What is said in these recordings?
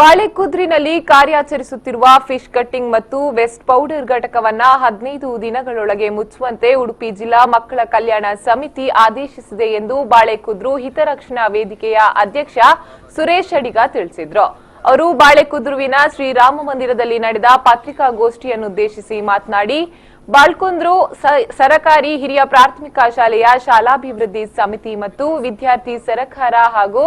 ಬಾಳೆಕುದ್ರಿನಲ್ಲಿ ಕಾರ್ಯಾಚರಿಸುತ್ತಿರುವ fish cutting ಮತ್ತು waste powder ಘಟಕವನ್ನ ಹದಿನೈದು ದಿನಗಳೊಳಗೆ ಮುಚ್ಚುವಂತೆ ಉಡುಪಿ ಜಿಲ್ಲಾ ಮಕ್ಕಳ ಕಲ್ಯಾಣ ಸಮಿತಿ ಆದೇಶಿಸಿದೆ ಎಂದು ಬಾಳೆಕುದ್ರು ಹಿತರಕ್ಷಣಾ ವೇದಿಕೆಯ ಅಧ್ಯಕ್ಷ ಸುರೇಶ್ ಅಡಿಗ ತಿಳಿಸಿದ್ರು. ಅವರು ಬಾಳೆಕುದ್ರುವಿನ ಶ್ರೀರಾಮ ಮಂದಿರದಲ್ಲಿ ನಡೆದ ಪತ್ರಿಕಾಗೋಷ್ಠಿಯನ್ನುದ್ದೇಶಿಸಿ ಮಾತನಾಡಿ, ಬಾಳ್ಕುಂದ್ರು ಸರಕಾರಿ ಹಿರಿಯ ಪ್ರಾಥಮಿಕ ಶಾಲೆಯ ಶಾಲಾಭಿವೃದ್ಧಿ ಸಮಿತಿ ಮತ್ತು ವಿದ್ಯಾರ್ಥಿ ಸರಕಾರ ಹಾಗೂ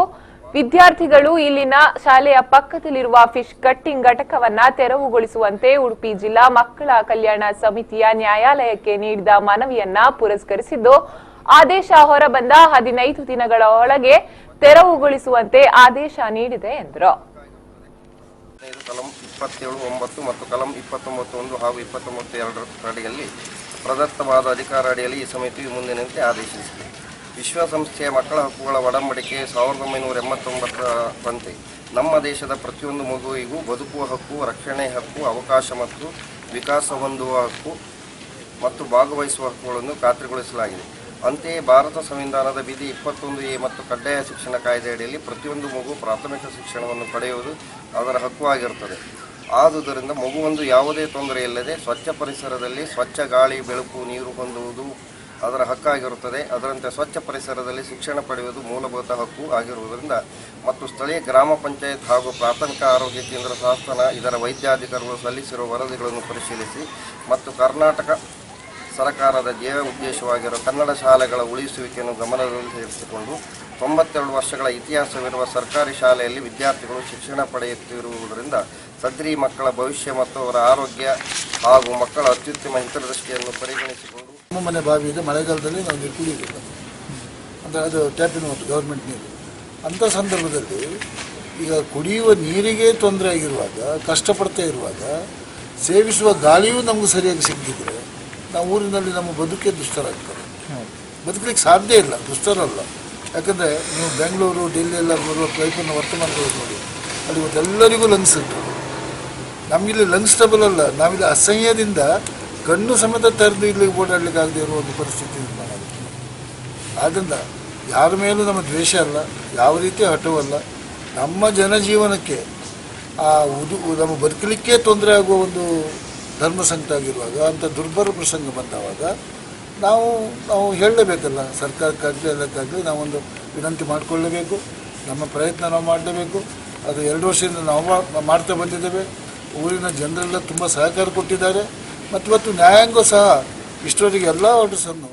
ವಿದ್ಯಾರ್ಥಿಗಳು ಇಲ್ಲಿನ ಶಾಲೆಯ ಪಕ್ಕದಲ್ಲಿರುವ ಫಿಶ್ ಕಟ್ಟಿಂಗ್ ಘಟಕವನ್ನ ತೆರವುಗೊಳಿಸುವಂತೆ ಉಡುಪಿ ಜಿಲ್ಲಾ ಮಕ್ಕಳ ಕಲ್ಯಾಣ ಸಮಿತಿಯ ನ್ಯಾಯಾಲಯಕ್ಕೆ ನೀಡಿದ ಮನವಿಯನ್ನ ಪುರಸ್ಕರಿಸಿದ್ದು, ಆದೇಶ ಹೊರಬಂದ ಹದಿನೈದು ದಿನಗಳ ಒಳಗೆ ತೆರವುಗೊಳಿಸುವಂತೆ ಆದೇಶ ನೀಡಿದೆ ಎಂದರು. ಕಲಂ ಇಪ್ಪತ್ತೇಳು, ಒಂಬತ್ತು ಮತ್ತು ಕಲಂ ಇಪ್ಪತ್ತೊಂಬತ್ತು ಒಂದು ಹಾಗೂ ಇಪ್ಪತ್ತೊಂಬತ್ತು ಎರಡರ ಅಡಿಯಲ್ಲಿ ಪ್ರದತ್ತವಾದ ಅಧಿಕಾರ ಅಡಿಯಲ್ಲಿ ಈ ಸಮಿತಿಯು ಮುಂದಿನಂತೆ ಆದೇಶಿಸಿದೆ. ವಿಶ್ವಸಂಸ್ಥೆಯ ಮಕ್ಕಳ ಹಕ್ಕುಗಳ ಒಡಂಬಡಿಕೆ ಸಾವಿರದ ಒಂಬೈನೂರ ಎಂಬತ್ತೊಂಬತ್ತರಂತೆ ನಮ್ಮ ದೇಶದ ಪ್ರತಿಯೊಂದು ಮಗುವಿಗೂ ಬದುಕುವ ಹಕ್ಕು, ರಕ್ಷಣೆ ಹಕ್ಕು, ಅವಕಾಶ ಮತ್ತು ವಿಕಾಸ ಹೊಂದುವ ಹಕ್ಕು ಮತ್ತು ಭಾಗವಹಿಸುವ ಹಕ್ಕುಗಳನ್ನು ಖಾತ್ರಿಗೊಳಿಸಲಾಗಿದೆ. ಅಂತೆಯೇ ಭಾರತ ಸಂವಿಧಾನದ ವಿಧಿ ಇಪ್ಪತ್ತೊಂದು ಎ ಮತ್ತು ಕಡ್ಡಾಯ ಶಿಕ್ಷಣ ಕಾಯ್ದೆಯಡಿಯಲ್ಲಿ ಪ್ರತಿಯೊಂದು ಮಗು ಪ್ರಾಥಮಿಕ ಶಿಕ್ಷಣವನ್ನು ಪಡೆಯುವುದು ಅದರ ಹಕ್ಕು ಆಗಿರುತ್ತದೆ. ಆದುದರಿಂದ ಮಗುವೊಂದು ಯಾವುದೇ ತೊಂದರೆ ಇಲ್ಲದೆ ಸ್ವಚ್ಛ ಪರಿಸರದಲ್ಲಿ ಸ್ವಚ್ಛ ಗಾಳಿ, ಬೆಳಕು, ನೀರು ಹೊಂದುವುದು ಅದರ ಹಕ್ಕಾಗಿರುತ್ತದೆ. ಅದರಂತೆ ಸ್ವಚ್ಛ ಪರಿಸರದಲ್ಲಿ ಶಿಕ್ಷಣ ಪಡೆಯುವುದು ಮೂಲಭೂತ ಹಕ್ಕು ಆಗಿರುವುದರಿಂದ ಮತ್ತು ಸ್ಥಳೀಯ ಗ್ರಾಮ ಪಂಚಾಯತ್ ಹಾಗೂ ಪ್ರಾಥಮಿಕ ಆರೋಗ್ಯ ಕೇಂದ್ರ ಸಂಸ್ಥಾನ, ಇದರ ವೈದ್ಯಾಧಿಕಾರಿಗಳು ಸಲ್ಲಿಸಿರುವ ವರದಿಗಳನ್ನು ಪರಿಶೀಲಿಸಿ ಮತ್ತು ಕರ್ನಾಟಕ ಸರ್ಕಾರದ ಧ್ಯೇಯ ಉದ್ದೇಶವಾಗಿರುವ ಕನ್ನಡ ಶಾಲೆಗಳ ಉಳಿಸುವಿಕೆಯನ್ನು ಗಮನದಲ್ಲಿ ಸೇರಿಸಿಕೊಂಡು ತೊಂಬತ್ತೆರಡು ವರ್ಷಗಳ ಇತಿಹಾಸವಿರುವ ಸರ್ಕಾರಿ ಶಾಲೆಯಲ್ಲಿ ವಿದ್ಯಾರ್ಥಿಗಳು ಶಿಕ್ಷಣ ಪಡೆಯುತ್ತಿರುವುದರಿಂದ ಸದ್ರಿ ಮಕ್ಕಳ ಭವಿಷ್ಯ ಮತ್ತು ಅವರ ಆರೋಗ್ಯ ಹಾಗೂ ಮಕ್ಕಳ ಅತ್ಯುತ್ತಮ ಹಿತದೃಷ್ಟಿಯನ್ನು ಪರಿಗಣಿಸಿಕೊಂಡು ನಮ್ಮ ಮನೆ ಬಾವಿ ಇದೆ. ಮಳೆಗಾಲದಲ್ಲಿ ನಾವು ನೀರು ಕುಡಿಯಬೇಕು ಅಂದರೆ ಅದು ಟ್ಯಾಪಿನ ವಾಟರ್ ಗೌರ್ಮೆಂಟ್ ನೀರು. ಅಂಥ ಸಂದರ್ಭದಲ್ಲಿ ಈಗ ಕುಡಿಯುವ ನೀರಿಗೆ ತೊಂದರೆ ಆಗಿರುವಾಗ, ಕಷ್ಟಪಡ್ತಾ ಇರುವಾಗ, ಸೇವಿಸುವ ಗಾಳಿಯೂ ನಮಗೆ ಸರಿಯಾಗಿ ಸಿಗದಿದ್ರೆ ನಾವು ಊರಿನಲ್ಲಿ ನಮ್ಮ ಬದುಕೇ ದುಷ್ಟರಾಗ್ತದೆ ಬದುಕಲಿಕ್ಕೆ ಸಾಧ್ಯ ಇಲ್ಲ, ದುಷ್ಟರಲ್ಲ. ಯಾಕಂದರೆ ನೀವು ಬೆಂಗಳೂರು, ಡೆಲ್ಲಿ ಎಲ್ಲ ಬರುವ ಪ್ರಯತ್ನ ವರ್ತಮಾನಗಳು ನೋಡಿ, ಅಲ್ಲಿ ಇವತ್ತೆಲ್ಲರಿಗೂ ಲಂಗ್ಸ್ ಇರ್ತದೆ ನಮಗಿಲ್ಲಿ ಲಂಗ್ಸ್ ಟ್ರಬಲ್ ಅಲ್ಲ. ನಾವಿಲ್ಲಿ ಅಸಹ್ಯದಿಂದ ಕಣ್ಣು ಸಮೇತ ತೆರೆದು ಇಲ್ಲಿ ಓಡಾಡಲಿಕ್ಕಾಗದೇ ಇರುವ ಒಂದು ಪರಿಸ್ಥಿತಿ ಆಗುತ್ತೆ ಆದ್ದರಿಂದ ಯಾರ ಮೇಲೂ ನಮ್ಮ ದ್ವೇಷ ಅಲ್ಲ, ಯಾವ ರೀತಿ ಹಠವಲ್ಲ ನಮ್ಮ ಜನಜೀವನಕ್ಕೆ ಆ ಉದು, ನಮ್ಮ ಬದುಕಲಿಕ್ಕೆ ತೊಂದರೆ ಆಗುವ ಒಂದು ಧರ್ಮ ಸಂಕಟ ಆಗಿರುವಾಗ ಅಂಥ ದುರ್ಬಲ ಪ್ರಸಂಗ ಬಂದವಾಗ ನಾವು ನಾವು ಹೇಳಲೇಬೇಕಲ್ಲ, ಸರ್ಕಾರಕ್ಕಾಗಲಿ ಎಲ್ಲಕ್ಕಾಗಲಿ ನಾವೊಂದು ವಿನಂತಿ ಮಾಡಿಕೊಳ್ಳಬೇಕು, ನಮ್ಮ ಪ್ರಯತ್ನ ನಾವು ಮಾಡಲೇಬೇಕು. ಅದು ಎರಡು ವರ್ಷದಿಂದ ನಾವು ಮಾಡ್ತಾ ಬಂದಿದ್ದೇವೆ. ಊರಿನ ಜನರೆಲ್ಲ ತುಂಬ ಸಹಕಾರ ಕೊಟ್ಟಿದ್ದಾರೆ. ಮತ್ತು ಇವತ್ತು ನ್ಯಾಯಾಂಗ ಸಹ ಇಷ್ಟರವರೆಗೆ ಎಲ್ಲ ಆರ್ಡರ್ಸನ್ನು